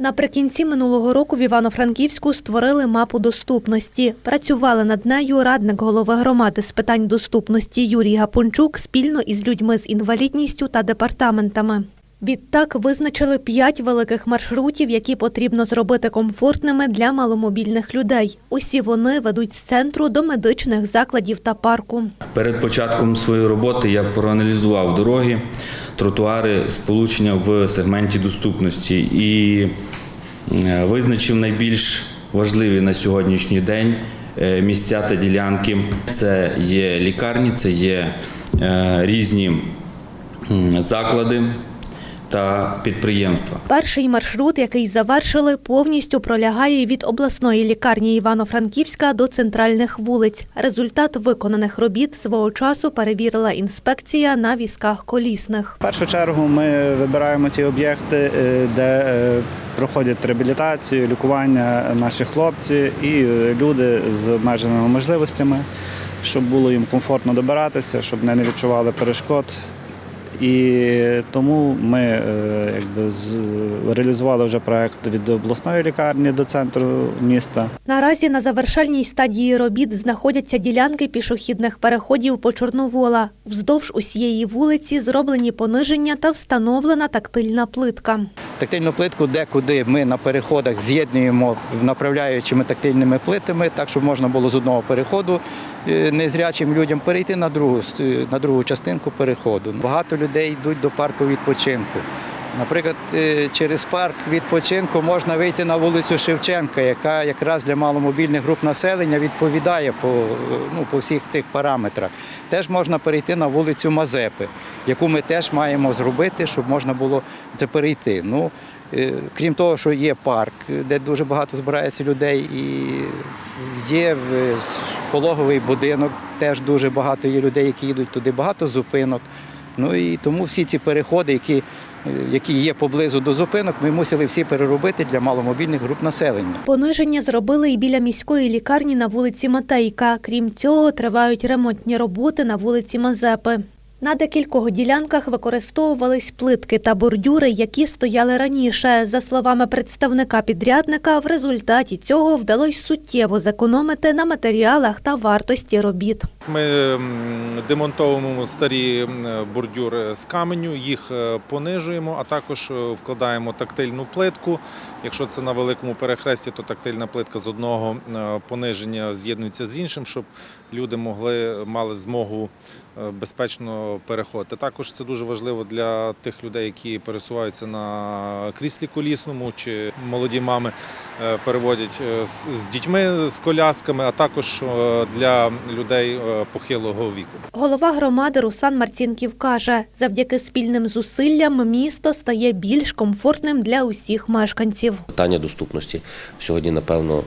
Наприкінці минулого року в Івано-Франківську створили мапу доступності. Працювали над нею радник голови громади з питань доступності Юрій Гапончук спільно із людьми з інвалідністю та департаментами. Відтак визначили п'ять великих маршрутів, які потрібно зробити комфортними для маломобільних людей. Усі вони ведуть з центру до медичних закладів та парку. Перед початком своєї роботи я проаналізував дороги, тротуари, сполучення в сегменті доступності і е, визначив найбільш важливі на сьогоднішній день е, місця та ділянки. Це є лікарні, це є е, різні заклади та підприємства. Перший маршрут, який завершили, повністю пролягає від обласної лікарні Івано-Франківська до центральних вулиць. Результат виконаних робіт свого часу перевірила інспекція на візках колісних. В першу чергу ми вибираємо ті об'єкти, е, де е, проходять реабілітацію, лікування наші хлопці і е, люди з обмеженими можливостями, щоб було їм комфортно добиратися, щоб вони не відчували перешкод. І тому ми е, якби, з- реалізували вже проект від обласної лікарні до центру міста. Наразі на завершальній стадії робіт знаходяться ділянки пішохідних переходів по Чорновола. Вздовж усієї вулиці зроблені пониження та встановлена тактильна плитка. Тактильну плитку декуди ми на переходах з'єднуємо направляючими тактильними плитами, так щоб можна було з одного переходу е, незрячим людям перейти на другу, е, на другу частинку переходу. Багато людей йдуть до парку відпочинку. Наприклад, е, через парк відпочинку можна вийти на вулицю Шевченка, яка якраз для маломобільних груп населення відповідає по, е, ну, по всіх цих параметрах. Теж можна перейти на вулицю Мазепи, яку ми теж маємо зробити, щоб можна було це перейти. Ну, е, крім того, що є парк, де дуже багато збирається людей, і є пологовий будинок, теж дуже багато є людей, які їдуть туди, багато зупинок. Ну і тому всі ці переходи, які, е, які є поблизу до зупинок, ми мусили всі переробити для маломобільних груп населення. Пониження зробили і біля міської лікарні на вулиці Матейка. Крім цього, тривають ремонтні роботи на вулиці Мазепи. На декількох ділянках використовувались плитки та бордюри, які стояли раніше. За словами представника підрядника, в результаті цього вдалося суттєво зекономити на матеріалах та вартості робіт. Ми демонтовуємо старі бордюри з каменю, їх е, понижуємо, а також е, вкладаємо тактильну плитку. Якщо це на великому перехресті, то тактильна плитка з одного е, пониження з'єднується з іншим, щоб люди могли мали змогу безпечно переходити. Також це дуже важливо для тих людей, які пересуваються на кріслі колісному чи молоді мами е, переводять е, з дітьми з колясками, а також е, для людей похилого віку. Голова громади Руслан Марцінків каже, завдяки спільним зусиллям місто стає більш комфортним для усіх мешканців. Питання доступності сьогодні, напевно,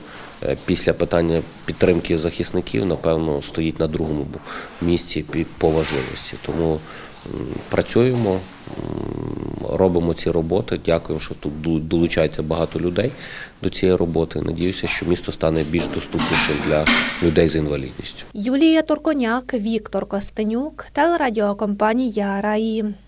після питання підтримки захисників, напевно, стоїть на другому місці по важливості. Тому працюємо, робимо ці роботи. Дякуємо, що тут долучається багато людей до цієї роботи. Надіюся, що місто стане більш доступнішим для людей з інвалідністю. Юлія Турконяк, Віктор Костенюк, телерадіокомпанія Раї.